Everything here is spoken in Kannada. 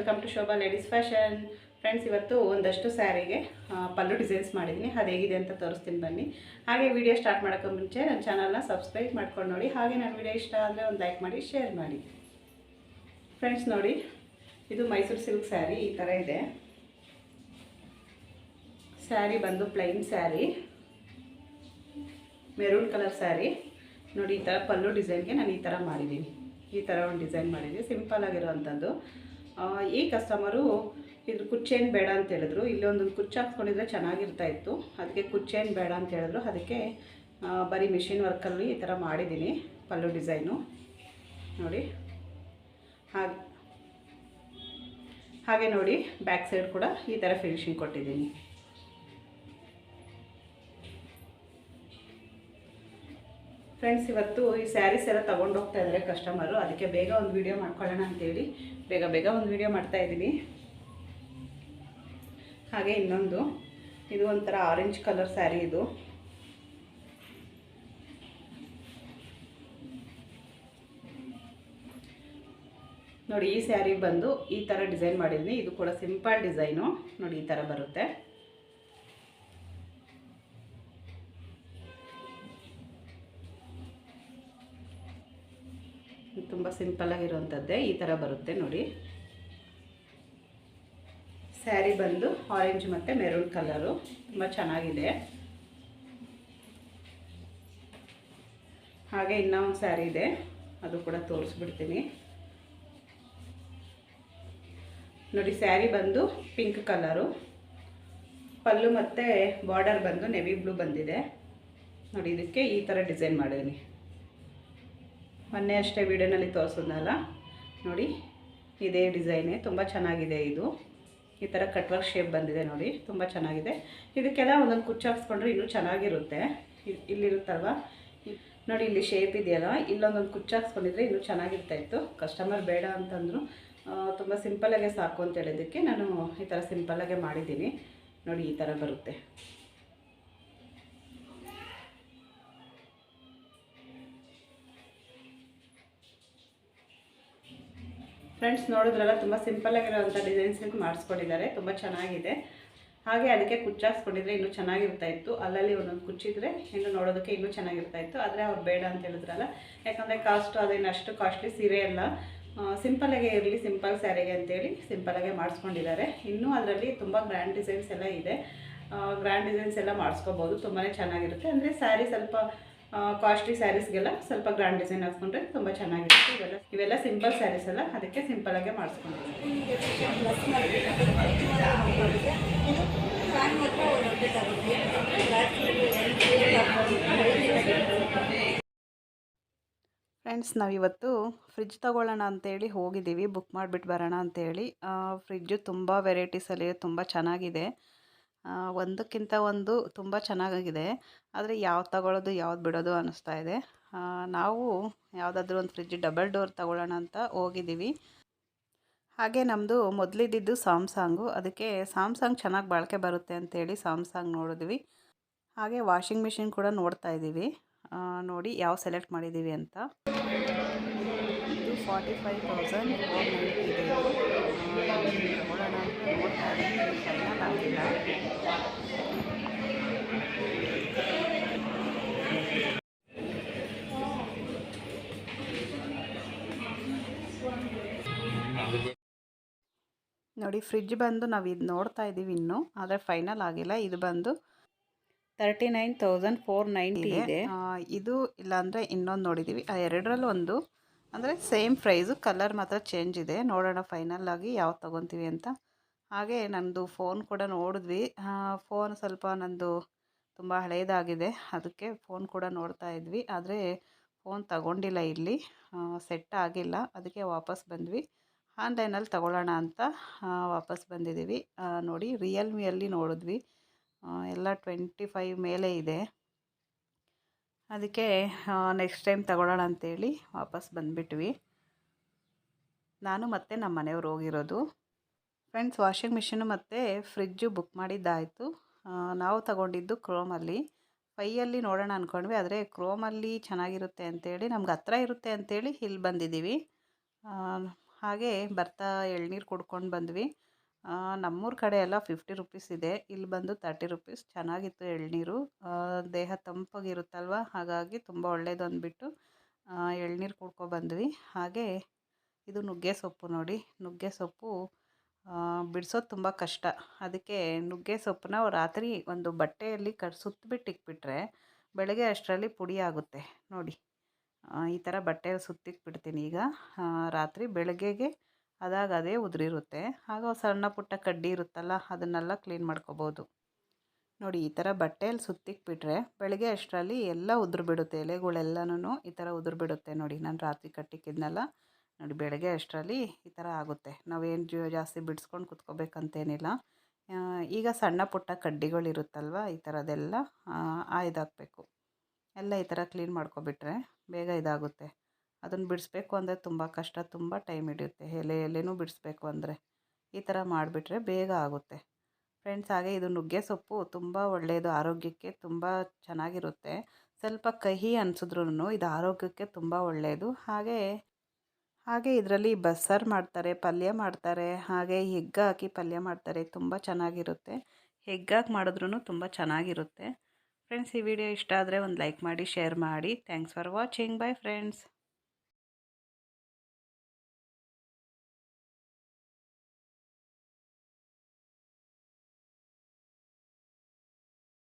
Welcome to Shobha ladies fashion. Friends, ಇವತ್ತು ಒಂದಷ್ಟು ಸ್ಯಾರಿಗೆ ಪಲ್ಲು ಡಿಸೈನ್ಸ್ ಮಾಡಿದ್ದೀನಿ. ಅದು ಹೇಗಿದೆ ಅಂತ ತೋರಿಸ್ತೀನಿ ಬನ್ನಿ. ಹಾಗೆ ವಿಡಿಯೋ ಸ್ಟಾರ್ಟ್ ಮಾಡೋಕ್ಕೆ ಮುಂಚೆ ನನ್ನ ಚಾನಲ್ನ ಸಬ್ಸ್ಕ್ರೈಬ್ ಮಾಡ್ಕೊಂಡು ನೋಡಿ. ಹಾಗೆ ನನ್ನ ವಿಡಿಯೋ ಇಷ್ಟ ಆದರೆ ಒಂದು ಲೈಕ್ ಮಾಡಿ, ಶೇರ್ ಮಾಡಿ. ಫ್ರೆಂಡ್ಸ್, ನೋಡಿ, ಇದು ಮೈಸೂರು ಸಿಲ್ಕ್ ಸ್ಯಾರಿ, ಈ ಥರ ಇದೆ. ಸ್ಯಾರಿ ಬಂದು plain sari. Maroon colour sari. ನೋಡಿ, ಈ ಥರ ಪಲ್ಲು ಡಿಸೈನ್ಗೆ ನಾನು ಈ ಥರ ಮಾಡಿದ್ದೀನಿ. ಈ ಥರ ಒಂದು ಡಿಸೈನ್ ಮಾಡಿದ್ದೀನಿ. ಸಿಂಪಲ್ ಆಗಿರೋವಂಥದ್ದು. ಈ ಕಸ್ಟಮರು ಇದ್ರ ಕುಚ್ಚೇನು ಬೇಡ ಅಂತ ಹೇಳಿದ್ರು. ಇಲ್ಲೊಂದು ಕುಚ್ಚು ಹಾಕ್ಸ್ಕೊಂಡಿದ್ರೆ ಚೆನ್ನಾಗಿರ್ತಾ ಇತ್ತು. ಅದಕ್ಕೆ ಕುಚ್ಚೇನು ಬೇಡ ಅಂತ ಹೇಳಿದ್ರು. ಅದಕ್ಕೆ ಬರೀ ಮಿಷಿನ್ ವರ್ಕಲ್ಲಿ ಈ ಥರ ಮಾಡಿದ್ದೀನಿ ಪಲ್ಲು ಡಿಸೈನು. ನೋಡಿ. ಹಾಗೆ ಹಾಗೆ ನೋಡಿ ಬ್ಯಾಕ್ ಸೈಡ್ ಕೂಡ ಈ ಥರ ಫಿನಿಶಿಂಗ್ ಕೊಟ್ಟಿದ್ದೀನಿ. ಫ್ರೆಂಡ್ಸ್ ಇವತ್ತು ಈ ಸ್ಯಾರೀಸ್ ಎಲ್ಲ ತೊಗೊಂಡು ಹೋಗ್ತಾ ಇದ್ದಾರೆ ಕಸ್ಟಮರು ಅದಕ್ಕೆ ಬೇಗ ಒಂದು ವಿಡಿಯೋ ಮಾಡ್ಕೊಳ್ಳೋಣ ಅಂತೇಳಿ. ಬೇಗ ಬೇಗ ಒಂದು ವಿಡಿಯೋ ಮಾಡ್ತಾ ಇದ್ದೀನಿ. ಹಾಗೆ ಇನ್ನೊಂದು. ಇದು ಒಂಥರ ಆರೆಂಜ್ ಕಲರ್ ಸ್ಯಾರಿ ಇದು. ನೋಡಿ, ಈ ಸ್ಯಾರಿ ಬಂದು ಈ ಥರ ಡಿಸೈನ್ ಮಾಡಿದ್ದೀನಿ. ಇದು ಕೂಡ ಸಿಂಪಲ್ ಡಿಸೈನು ನೋಡಿ, ಈ ಥರ ಬರುತ್ತೆ. ತುಂಬ ಸಿಂಪಲ್ ಆಗಿರುವಂಥದ್ದೇ ಈ ಥರ ಬರುತ್ತೆ ನೋಡಿ. ಸ್ಯಾರಿ ಬಂದು ಆರೆಂಜ್ ಮತ್ತು ಮೆರೂನ್ ಕಲರು, ತುಂಬ ಚೆನ್ನಾಗಿದೆ. ಹಾಗೆ ಇನ್ನೂ ಒಂದು ಸ್ಯಾರಿ ಇದೆ, ಅದು ಕೂಡ ತೋರಿಸ್ಬಿಡ್ತೀನಿ. ನೋಡಿ, ಸ್ಯಾರಿ ಬಂದು ಪಿಂಕ್ ಕಲರು, ಪಲ್ಲು ಮತ್ತು ಬಾರ್ಡರ್ ಬಂದು ನೆವಿ ಬ್ಲೂ ಬಂದಿದೆ. ನೋಡಿ, ಇದಕ್ಕೆ ಈ ಥರ ಡಿಸೈನ್ ಮಾಡಿದ್ದೀನಿ. ಮೊನ್ನೆ ಅಷ್ಟೇ ವಿಡಿಯೋನಲ್ಲಿ ತೋರಿಸಿದ್ನಲ್ಲ? ನೋಡಿ, ಇದೇ ಡಿಸೈನೇ, ತುಂಬ ಚೆನ್ನಾಗಿದೆ ಇದು. ಈ ಥರ ಕಟ್ವರ್ಕ್ ಶೇಪ್ ಬಂದಿದೆ ನೋಡಿ, ತುಂಬ ಚೆನ್ನಾಗಿದೆ. ಇದಕ್ಕೆಲ್ಲ ಒಂದೊಂದು ಕುಚ್ಚು ಹಾಕ್ಸ್ಕೊಂಡ್ರೆ ಇನ್ನೂ ಚೆನ್ನಾಗಿರುತ್ತೆ. ಇಲ್ಲಿರುತ್ತಲ್ವ? ನೋಡಿ, ಇಲ್ಲಿ ಶೇಪ್ ಇದೆಯಲ್ಲ, ಇಲ್ಲೊಂದೊಂದು ಕುಚ್ಚು ಹಾಕ್ಸ್ಕೊಂಡಿದ್ರೆ ಇನ್ನೂ ಚೆನ್ನಾಗಿರ್ತಾ ಇತ್ತು. ಕಸ್ಟಮರ್ ಬೇಡ ಅಂತಂದರು ತುಂಬ ಸಿಂಪಲಾಗೆ ಸಾಕು ಅಂತ ಹೇಳಿದ್ದಕ್ಕೆ ನಾನು ಈ ಥರ ಸಿಂಪಲಾಗೆ ಮಾಡಿದ್ದೀನಿ. ನೋಡಿ, ಈ ಥರ ಬರುತ್ತೆ. ಫ್ರೆಂಡ್ಸ್ ನೋಡಿದ್ರಲ್ಲ, ತುಂಬ ಸಿಂಪಲ್ ಆಗಿರೋವಂಥ ಡಿಸೈನ್ಸ್ ಮಾಡಿಸ್ಕೊಂಡಿದ್ದಾರೆ. ತುಂಬ ಚೆನ್ನಾಗಿದೆ. ಹಾಗೆ ಅದಕ್ಕೆ ಕುಚ್ಚು ಹಾಕ್ಸ್ಕೊಂಡಿದ್ರೆ ಇನ್ನೂ ಚೆನ್ನಾಗಿರ್ತಾ ಇತ್ತು. ಅಲ್ಲಲ್ಲಿ ಒಂದೊಂದು ಕುಚ್ಚಿದ್ರೆ ಇನ್ನು ನೋಡೋದಕ್ಕೆ ಇನ್ನೂ ಚೆನ್ನಾಗಿರ್ತಾ ಇತ್ತು. ಆದರೆ ಅವ್ರು ಬೇಡ ಅಂತ ಹೇಳಿದ್ರಲ್ಲ. ಯಾಕಂದರೆ ಕಾಸ್ಟು ಅದೇನು ಅಷ್ಟು ಕಾಸ್ಟ್ಲಿ ಸೀರೆ ಅಲ್ಲ. ಸಿಂಪಲಾಗೆ ಇರಲಿ ಸಿಂಪಲ್ ಸ್ಯಾರಿಗೆ ಅಂತೇಳಿ ಸಿಂಪಲಾಗೆ ಮಾಡಿಸ್ಕೊಂಡಿದ್ದಾರೆ. ಇನ್ನೂ ಅದರಲ್ಲಿ ತುಂಬ ಗ್ರ್ಯಾಂಡ್ ಡಿಸೈನ್ಸ್ ಎಲ್ಲ ಇದೆ. ಗ್ರ್ಯಾಂಡ್ ಡಿಸೈನ್ಸ್ ಎಲ್ಲ ಮಾಡಿಸ್ಕೋಬೋದು. ತುಂಬಾ ಚೆನ್ನಾಗಿರುತ್ತೆ. ಅಂದರೆ ಸ್ಯಾರಿ ಸ್ವಲ್ಪ ಕಾಸ್ಟ್ಲಿ ಸ್ಯಾರೀಸ್ಗೆಲ್ಲ ಸ್ವಲ್ಪ ಗ್ರ್ಯಾಂಡ್ ಡಿಸೈನ್ ಹಾಕ್ಸ್ಕೊಂಡ್ರೆ ತುಂಬ ಚೆನ್ನಾಗಿರುತ್ತೆ ಇವೆಲ್ಲ. ಇವೆಲ್ಲ ಸಿಂಪಲ್ ಸ್ಯಾರೀಸ್ ಅಲ್ಲ, ಅದಕ್ಕೆ ಸಿಂಪಲಾಗೆ ಮಾಡಿಸ್ಕೊಂಡು ಫ್ರೆಂಡ್ಸ್ ನಾವಿವತ್ತು ಫ್ರಿಜ್ ತೊಗೊಳ್ಳೋಣ ಅಂತೇಳಿ ಹೋಗಿದ್ದೀವಿ. ಬುಕ್ ಮಾಡಿಬಿಟ್ಟು ಬರೋಣ ಅಂತೇಳಿ. ಫ್ರಿಜ್ಜು ತುಂಬ ವೆರೈಟೀಸಲ್ಲಿ ತುಂಬ ಚೆನ್ನಾಗಿದೆ. ಒಂದಕ್ಕಿಂತ ಒಂದು ತುಂಬ ಚೆನ್ನಾಗಿದೆ ಆದರೆ ಯಾವ್ದು ತಗೊಳ್ಳೋದು ಯಾವ್ದು ಬಿಡೋದು ಅನ್ನಿಸ್ತಾ ಇದೆ. ನಾವು ಯಾವುದಾದ್ರೂ ಒಂದು ಫ್ರಿಜ್ ಡಬಲ್ ಡೋರ್ ತಗೊಳ್ಳೋಣ ಅಂತ ಹೋಗಿದ್ದೀವಿ. ಹಾಗೆ ನಮ್ಮದು ಮೊದಲಿದ್ದಿದ್ದು ಸಾಮ್ಸಾಂಗು ಅದಕ್ಕೆ ಸಾಮ್ಸಂಗ್ ಚೆನ್ನಾಗಿ ಬಾಳಿಕೆ ಬರುತ್ತೆ ಅಂತೇಳಿ ಸ್ಯಾಮ್ಸಂಗ್ ನೋಡಿದ್ವಿ. ಹಾಗೆ ವಾಷಿಂಗ್ ಮಿಷಿನ್ ಕೂಡ ನೋಡ್ತಾ ಇದ್ದೀವಿ. ನೋಡಿ ಯಾವ ಸೆಲೆಕ್ಟ್ ಮಾಡಿದ್ದೀವಿ ಅಂತ. ಇದು ಫಾರ್ಟಿ ಫೈವ್ ತೌಸಂಡ್ ಫೈನಲ್ ಆಗಿಲ್ಲ. ನೋಡಿ ಫ್ರಿಜ್ ಬಂದು ನಾವು ಇದು ನೋಡ್ತಾ ಇದ್ದೀವಿ ಇನ್ನೂ, ಆದರೆ ಫೈನಲ್ ಆಗಿಲ್ಲ. ಇದು ಬಂದು thirty nine thousand four ninety ಇದೆ. ಇದು. ಇಲ್ಲಾಂದರೆ ಇನ್ನೊಂದು ನೋಡಿದ್ದೀವಿ ಆ ಎರಡರಲ್ಲಿ ಒಂದು ಅಂದರೆ ಸೇಮ್ ಪ್ರೈಸು ಕಲರ್ ಮಾತ್ರ ಚೇಂಜ್ ಇದೆ. ನೋಡೋಣ ಫೈನಲ್ ಆಗಿ ಯಾವ್ದು ತೊಗೊತೀವಿ ಅಂತ. ಹಾಗೆ ನಂದು ಫೋನ್ ಕೂಡ ನೋಡಿದ್ವಿ. ಫೋನ್ ಸ್ವಲ್ಪ ನಂದು ತುಂಬ ಹಳೆಯದಾಗಿದೆ ಅದಕ್ಕೆ ಫೋನ್ ಕೂಡ ನೋಡ್ತಾ ಇದ್ವಿ. ಆದರೆ ಫೋನ್ ತಗೊಂಡಿಲ್ಲ ಇಲ್ಲಿ. ಸೆಟ್ ಆಗಿಲ್ಲ. ಅದಕ್ಕೆ ವಾಪಸ್ ಬಂದ್ವಿ. ಆನ್ಲೈನಲ್ಲಿ ತಗೊಳ್ಳೋಣ ಅಂತ ವಾಪಸ್ ಬಂದಿದ್ದೀವಿ. ನೋಡಿ ರಿಯಲ್ಮಿಯಲ್ಲಿ ನೋಡಿದ್ವಿ. ಎಲ್ಲ ಟ್ವೆಂಟಿ ಫೈವ್ ಮೇಲೆ ಇದೆ. ಅದಕ್ಕೆ ನೆಕ್ಸ್ಟ್ ಟೈಮ್ ತಗೊಳ್ಳೋಣ ಅಂತೇಳಿ ವಾಪಸ್ ಬಂದುಬಿಟ್ವಿ. ನಾನು ಮತ್ತು ನಮ್ಮ ಮನೆಯವ್ರು ಹೋಗಿರೋದು. ಫ್ರೆಂಡ್ಸ್ ವಾಷಿಂಗ್ ಮಿಷಿನು ಮತ್ತು ಫ್ರಿಜ್ಜು ಬುಕ್ ಮಾಡಿದ್ದಾಯಿತು. ನಾವು ತಗೊಂಡಿದ್ದು ಕ್ರೋಮಲ್ಲಿ ಫೈಯಲ್ಲಿ ನೋಡೋಣ ಅಂದ್ಕೊಂಡ್ವಿ ಆದರೆ ಕ್ರೋಮಲ್ಲಿ ಚೆನ್ನಾಗಿರುತ್ತೆ ಅಂತೇಳಿ, ನಮ್ಗೆ ಹತ್ರ ಇರುತ್ತೆ ಅಂತೇಳಿ ಇಲ್ಲಿ ಬಂದಿದ್ದೀವಿ. ಹಾಗೆ ಬರ್ತಾ ಎಳ್ನೀರು ಕುಡ್ಕೊಂಡು ಬಂದ್ವಿ. ನಮ್ಮೂರ ಕಡೆ ಎಲ್ಲ ಫಿಫ್ಟಿ ರುಪೀಸ್ ಇದೆ. ಇಲ್ಲಿ ಬಂದು ತರ್ಟಿ ರುಪೀಸ್ ಚೆನ್ನಾಗಿತ್ತು ಎಳನೀರು. ದೇಹ ತಂಪಾಗಿರುತ್ತಲ್ವ? ಹಾಗಾಗಿ ತುಂಬ ಒಳ್ಳೇದು ಅಂದ್ಬಿಟ್ಟು ಎಳನೀರು ಕುಡ್ಕೊ ಬಂದ್ವಿ. ಹಾಗೆ ಇದು ನುಗ್ಗೆ ಸೊಪ್ಪು ನೋಡಿ. ನುಗ್ಗೆ ಸೊಪ್ಪು ಬಿಡಿಸೋದು ತುಂಬ ಕಷ್ಟ. ಅದಕ್ಕೆ ನುಗ್ಗೆ ಸೊಪ್ಪನ್ನ ರಾತ್ರಿ ಒಂದು ಬಟ್ಟೆಯಲ್ಲಿ ಕಟ್ ಸುತ್ತಿಬಿಟ್ಟು ಇಕ್ಬಿಟ್ರೆ ಬೆಳಗ್ಗೆ ಅಷ್ಟರಲ್ಲಿ ಪುಡಿ ಆಗುತ್ತೆ. ನೋಡಿ ಈ ಥರ ಬಟ್ಟೆ ಸುತ್ತಿಕ್ಬಿಡ್ತೀನಿ ಈಗ. ರಾತ್ರಿ ಬೆಳಗ್ಗೆಗೆ ಅದಾಗ ಅದೇ ಉದುರಿರುತ್ತೆ ಆಗ ಸಣ್ಣ ಪುಟ್ಟ ಕಡ್ಡಿ ಇರುತ್ತಲ್ಲ, ಅದನ್ನೆಲ್ಲ ಕ್ಲೀನ್ ಮಾಡ್ಕೋಬೋದು. ನೋಡಿ, ಈ ಥರ ಬಟ್ಟೆಯಲ್ಲಿ ಸುತ್ತಿಕ್ಬಿಟ್ರೆ ಬೆಳಗ್ಗೆ ಅಷ್ಟರಲ್ಲಿ ಎಲ್ಲ ಉದುರು ಬಿಡುತ್ತೆ ಎಲೆಗಳೆಲ್ಲನೂ ಈ ಥರ ಉದುರು ಬಿಡುತ್ತೆ ನೋಡಿ. ನಾನು ರಾತ್ರಿ ಕಟ್ಟಿಕ್ಕಿದ್ನಲ್ಲ, ನೋಡಿ ಬೆಳಗ್ಗೆ ಅಷ್ಟರಲ್ಲಿ ಈ ಥರ ಆಗುತ್ತೆ. ನಾವೇನು ಜಾಸ್ತಿ ಬಿಡಿಸ್ಕೊಂಡು ಕುತ್ಕೋಬೇಕಂತೇನಿಲ್ಲ. ಈಗ ಸಣ್ಣ ಪುಟ್ಟ ಕಡ್ಡಿಗಳಿರುತ್ತಲ್ವ, ಈ ಥರದ್ದೆಲ್ಲ ಆಯ್ದಾಕಬೇಕು. ಎಲ್ಲ ಈ ಥರ ಕ್ಲೀನ್ ಮಾಡ್ಕೊಬಿಟ್ರೆ ಬೇಗ ಇದಾಗುತ್ತೆ. ಅದನ್ನು ಬಿಡಿಸ್ಬೇಕು ಅಂದರೆ ತುಂಬ ಕಷ್ಟ, ತುಂಬ ಟೈಮ್ ಹಿಡಿಯುತ್ತೆ. ಎಲೆ ಎಲೆನೂ ಬಿಡಿಸ್ಬೇಕು ಅಂದರೆ. ಈ ಥರ ಮಾಡಿಬಿಟ್ರೆ ಬೇಗ ಆಗುತ್ತೆ. ಫ್ರೆಂಡ್ಸ್ ಹಾಗೆ ಇದು ನುಗ್ಗೆ ಸೊಪ್ಪು ತುಂಬ ಒಳ್ಳೆಯದು ಆರೋಗ್ಯಕ್ಕೆ ತುಂಬ ಚೆನ್ನಾಗಿರುತ್ತೆ. ಸ್ವಲ್ಪ ಕಹಿ ಅನಿಸಿದ್ರೂ ಇದು ಆರೋಗ್ಯಕ್ಕೆ ತುಂಬ ಒಳ್ಳೆಯದು ಹಾಗೆ ಹಾಗೆ ಇದರಲ್ಲಿ ಬಸ್ಸಾರು ಮಾಡ್ತಾರೆ, ಪಲ್ಯ ಮಾಡ್ತಾರೆ, ಹಾಗೆ ಹೆಗ್ಗ ಹಾಕಿ ಪಲ್ಯ ಮಾಡ್ತಾರೆ, ತುಂಬ ಚೆನ್ನಾಗಿರುತ್ತೆ. ಹೆಗ್ಗಾಕಿ ಮಾಡಿದ್ರೂ ತುಂಬ ಚೆನ್ನಾಗಿರುತ್ತೆ. ಫ್ರೆಂಡ್ಸ್ ಈ ವಿಡಿಯೋ ಇಷ್ಟ ಆದರೆ ಒಂದು ಲೈಕ್ ಮಾಡಿ ಶೇರ್ ಮಾಡಿ. Thanks for watching bye friends